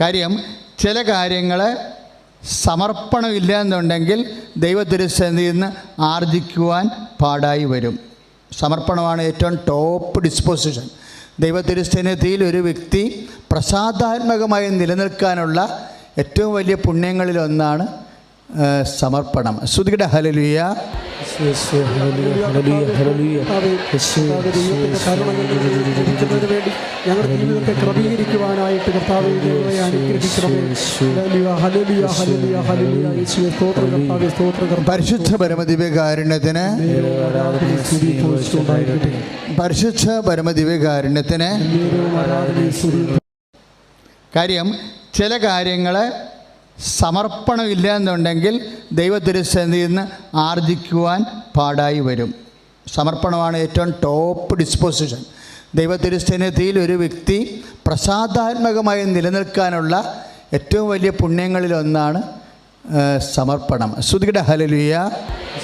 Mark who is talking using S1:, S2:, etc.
S1: കാര്യം ചില കാര്യങ്ങൾ സമർപ്പണമില്ല എന്നുണ്ടെങ്കിൽ ദൈവത്തിരുസന്നിധിയിൽ നിന്ന് ആർജിക്കുവാൻ പാടായി വരും. സമർപ്പണമാണ് ഏറ്റവും ടോപ്പ് ഡിസ്പോസിഷൻ ദൈവത്തിരുസന്നിധിയിൽ ഒരു വ്യക്തി പ്രസാദാത്മകമായി നിലനിൽക്കാനുള്ള ഏറ്റവും വലിയ പുണ്യങ്ങളിലൊന്നാണ് സമർപ്പണം. ശ്രുതിയുടെ ഹലലുയ
S2: ലഭിക്കുന്നതിന് വേണ്ടി ഞങ്ങളുടെ ജീവിതത്തെ ക്രമീകരിക്കുവാനായിട്ട് കർത്താവെ അനുഗ്രഹിക്കണമേ.
S1: പരിശുദ്ധ പരമദിവ്യകാരുണ്യത്തിന് പരിശുദ്ധ പരമദിവ്യകാരുണ്യത്തിന് കാര്യം ചില കാര്യങ്ങൾ സമർപ്പണമില്ല എന്നുണ്ടെങ്കിൽ ദൈവത്തിരുസന്നിധിയിൽ നിന്ന് ആർജിക്കുവാൻ പാടായി വരും. സമർപ്പണമാണ് ഏറ്റവും ടോപ്പ് ഡിസ്പോസിഷൻ ദൈവത്തിരുസന്നിധിയിൽ ഒരു വ്യക്തി പ്രസാദാത്മകമായി നിലനിൽക്കാനുള്ള ഏറ്റവും വലിയ പുണ്യങ്ങളിലൊന്നാണ് സമർപ്പണം. ശ്രുതിയുടെ ഹലലുയ